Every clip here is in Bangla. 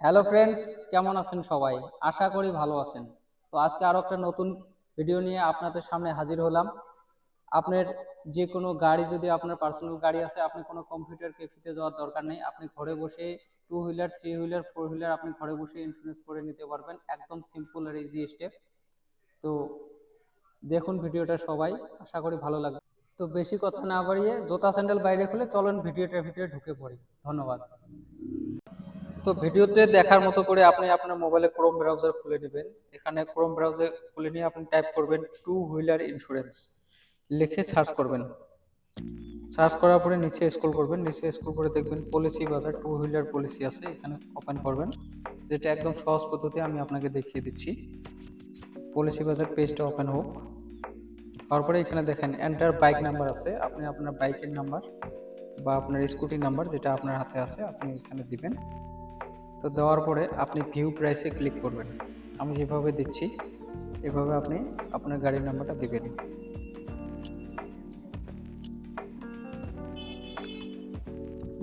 হ্যালো ফ্রেন্ডস কেমন আছেন সবাই? আশা করি ভালো আছেন। তো আজকে আরও একটা নতুন ভিডিও নিয়ে আপনাদের সামনে হাজির হলাম। আপনার যে কোনো গাড়ি যদি আপনার পার্সোনাল গাড়ি আছে, আপনি কোনো কম্পিউটার ক্যাফেতে যাওয়ার দরকার নেই। আপনি ঘরে বসে two wheeler three wheeler four wheeler আপনি ঘরে বসে ইন্স্যুরেন্স করে নিতে পারবেন। একদম সিম্পল আর ইজি স্টেপ তো দেখুন ভিডিওটা সবাই। আশা করি ভালো লাগবে। তো বেশি কথা না বাড়িয়ে জোতা স্যান্ডেল বাইরে খুলে চলুন ভিডিওটার ভিতরে ঢুকে পড়ি। ধন্যবাদ। তো ভিডিওতে দেখার মতো করে আপনি আপনার মোবাইলে ক্রোম ব্রাউজার খুলে নেবেন। এখানে ক্রোম ব্রাউজার খুলে নিয়ে আপনি টাইপ করবেন টু হুইলার ইন্স্যুরেন্স লিখে সার্চ করবেন। সার্চ করার পরে নিচে স্ক্রল করবেন। নিচে স্ক্রল করে দেখবেন পলিসি বাজার টু হুইলার পলিসি আছে। এখানে ওপেন করবেন। যেটা একদম সহজ পদ্ধতি আমি আপনাকে দেখিয়ে দিচ্ছি। পলিসি বাজার পেজটা ওপেন হোক। তারপরে এখানে দেখেন এন্টার বাইক নাম্বার আছে। আপনি আপনার বাইকের নাম্বার বা আপনার স্কুটির নাম্বার যেটা আপনার হাতে আছে, আপনি এখানে দিবেন। তো দেওয়ার পরে আপনি ভিউ প্রাইসে ক্লিক করবেন। আমি যেভাবে দিচ্ছি, এভাবে আপনি আপনার গাড়ির নাম্বারটা দিবেন।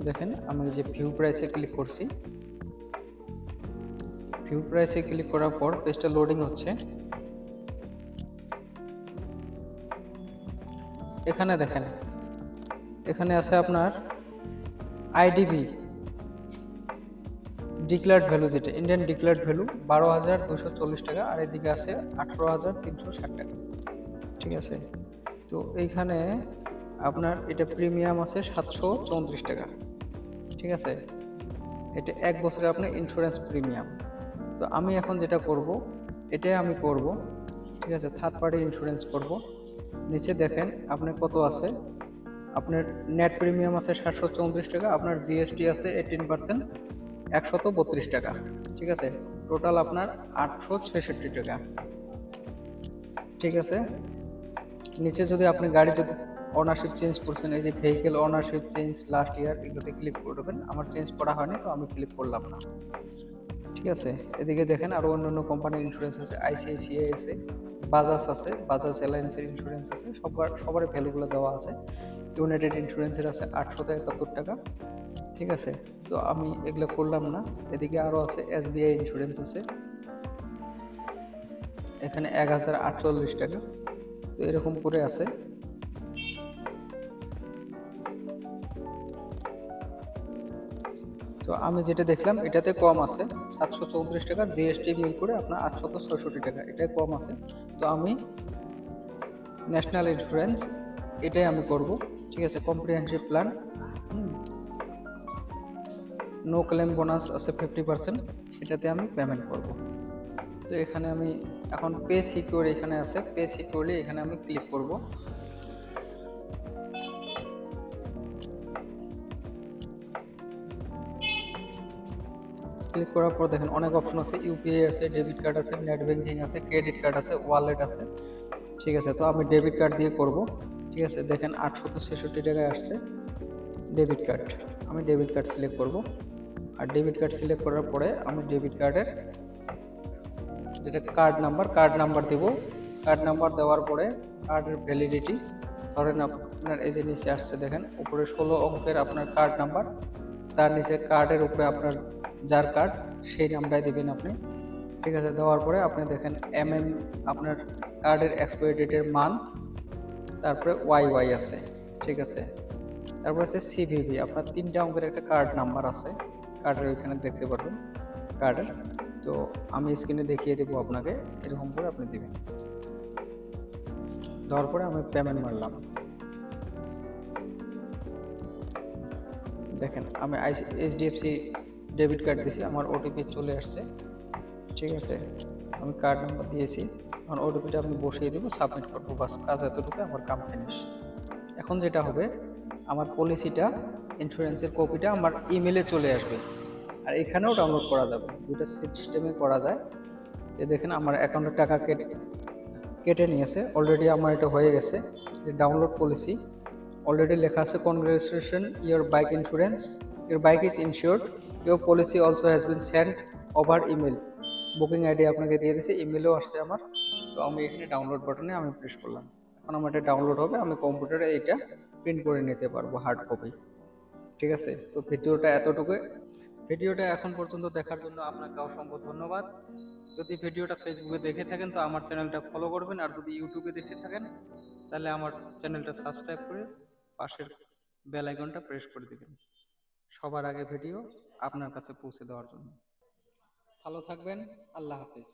দেখেন, আমি যে ভিউ প্রাইসে ক্লিক করছি ভিউ প্রাইসে ক্লিক করার পর পেজটা লোডিং হচ্ছে। এখানে দেখেন, এখানে আছে আপনার আইডিবি ডিক্লার্ড ভ্যালু যেটা ইন্ডিয়ান ডিক্লার্ড ভ্যালু বারো হাজার দুশো চল্লিশ টাকা, আর এদিকে আছে আঠারো হাজার তিনশো ষাট টাকা। ঠিক আছে? তো এইখানে আপনার এটা প্রিমিয়াম আছে সাতশো চৌত্রিশ টাকা। ঠিক আছে? এটা এক বছরে আপনার ইন্স্যুরেন্স প্রিমিয়াম তো আমি এখন যেটা করব, এটাই আমি করব। ঠিক আছে? থার্ড পার্টি ইন্স্যুরেন্স করব। নিচে দেখেন আপনার কত আছে? আপনার নেট প্রিমিয়াম আছে সাতশো চৌত্রিশ টাকা, আপনার জিএসটি আছে এইটিন পার্সেন্ট একশত বত্রিশ টাকা। ঠিক আছে? টোটাল আপনার আটশো ছেষট্টি টাকা। ঠিক আছে? নিচে যদি আপনি গাড়ি যদি অনারশিপ চেঞ্জ করছেন, এই যে vehicle ownership change last year এগুলোতে ক্লিক করবেন আমার চেঞ্জ করা হয়নি, তো আমি ক্লিক করলাম না। ঠিক আছে? এদিকে দেখেন আরও অন্যান্য কোম্পানির ইন্স্যুরেন্স আছে আইসিআইসিআই আছে বাজাজ আছে বাজাজ এলায়েন্সের ইন্স্যুরেন্স আছে, সবার সবার ভ্যালুগুলো দেওয়া আছে। ইউনাইটেড ইন্স্যুরেন্সের আছে আটশোতে একাত্তর টাকা। ঠিক আছে? তো আমি এগুলো করলাম না। এদিকে আরও আছে এসবিআই ইন্স্যুরেন্স আছে। এখানে এক হাজার আটচল্লিশ টাকা। তো এরকম করে আছে। তো আমি যেটা দেখলাম, এটাতে কম আছে। সাতশো চৌত্রিশ টাকা। জিএসটি মিল করে আপনার আটশত ছয়ষট্টি টাকা। এটাই কম আছে। তো আমি ন্যাশনাল ইন্স্যুরেন্স এটাই আমি করব। ঠিক আছে? Comprehensive plan no claim bonus আছে ফিফটি পার্সেন্ট এটাতে আমি পেমেন্ট করব। তো এখানে আমি এখন পে সিকিউর এখানে আছে পে সিকিউরলি এখানে আমি ক্লিক করব। ক্লিক করার পর দেখেন অনেক অপশন আছে ইউপিআই আছে ডেবিট কার্ড আছে নেট ব্যাংকিং আছে ক্রেডিট কার্ড আছে ওয়ালেট আছে। ঠিক আছে, তো আমি ডেবিট কার্ড দিয়ে করব। ঠিক আছে, দেখেন আটশত ছেষট্টি টাকায় আসছে ডেবিট কার্ড আমি ডেবিট কার্ড সিলেক্ট করব। আর ডেবিট কার্ড সিলেক্ট করার পরে আমি ডেবিট কার্ডের যেটা কার্ড নাম্বার কার্ড নাম্বার দেব। কার্ড নাম্বার দেওয়ার পরে কার্ডের ভ্যালিডিটি ধরেন আপনার এই যে নিচে আসছে দেখেন, উপরে ষোলো অঙ্কের আপনার কার্ড নাম্বার তার নিচে কার্ডের উপরে আপনার যার কার্ড সেই নামটাই দেবেন আপনি। ঠিক আছে, দেওয়ার পরে আপনি দেখেন এম এম আপনার কার্ডের এক্সপায়ারি ডেটের মান্থ তারপরে ওয়াই ওয়াই আছে। ঠিক আছে? তারপর আছে সিভিভি আপনার তিনটা অঙ্কের একটা কার্ড নাম্বার আছে। কার্ডের ওইখানে দেখতে পারবেন, কার্ডের। তো আমি স্ক্রিনে দেখিয়ে দেবো আপনাকে, এরকম করে আপনি দেবেন। দেওয়ার পরে আমি পেমেন্ট মারলাম। দেখেন, আমি এইচডিএফসি ডেবিট কার্ড দিয়েছি আমার ওটিপি চলে আসছে। ঠিক আছে, আমি কার্ড নাম্বার দিয়েছি। আমার ওটিপিটা আমি বসিয়ে দেবো সাবমিট করব। বাস, কাজ এতটুকু, আমার কাম ফিনিশ এখন যেটা হবে আমার পলিসিটা ইন্স্যুরেন্সের কপিটা আমার ইমেলে চলে আসবে। আর এখানেও ডাউনলোড করা যাবে। দুটো সিস্টেমে করা যায়। এ দেখেন আমার অ্যাকাউন্টের টাকা কেটে কেটে নিয়েছে। অলরেডি আমার এটা হয়ে গেছে। যে ডাউনলোড পলিসি অলরেডি লেখা আছে congratulation your bike insurance your bike is insured your policy also has been send over email booking ID আপনাকে দিয়ে দিয়েছে ইমেলও আসছে আমার। তো আমি এখানে ডাউনলোড বাটনে আমি প্রেস করলাম। এখন আমার এটা ডাউনলোড হবে, আমি কম্পিউটারে এইটা প্রিন্ট করে নিতে পারব হার্ড কপি ঠিক আছে? তো ভিডিওটা এতটুকু ভিডিওটা এখন পর্যন্ত দেখার জন্য আপনাকে অসংখ্য ধন্যবাদ। যদি ভিডিওটা ফেসবুকে দেখে থাকেন, তো আমার চ্যানেলটা ফলো করবেন। আর যদি ইউটিউবে দেখে থাকেন, তাহলে আমার চ্যানেলটা সাবস্ক্রাইব করে পাশের বেল আইকনটা প্রেস করে দেবেন। সবার আগে ভিডিও আপনার কাছে পৌঁছে দেওয়ার জন্য। ভালো থাকবেন, আল্লাহ হাফেজ।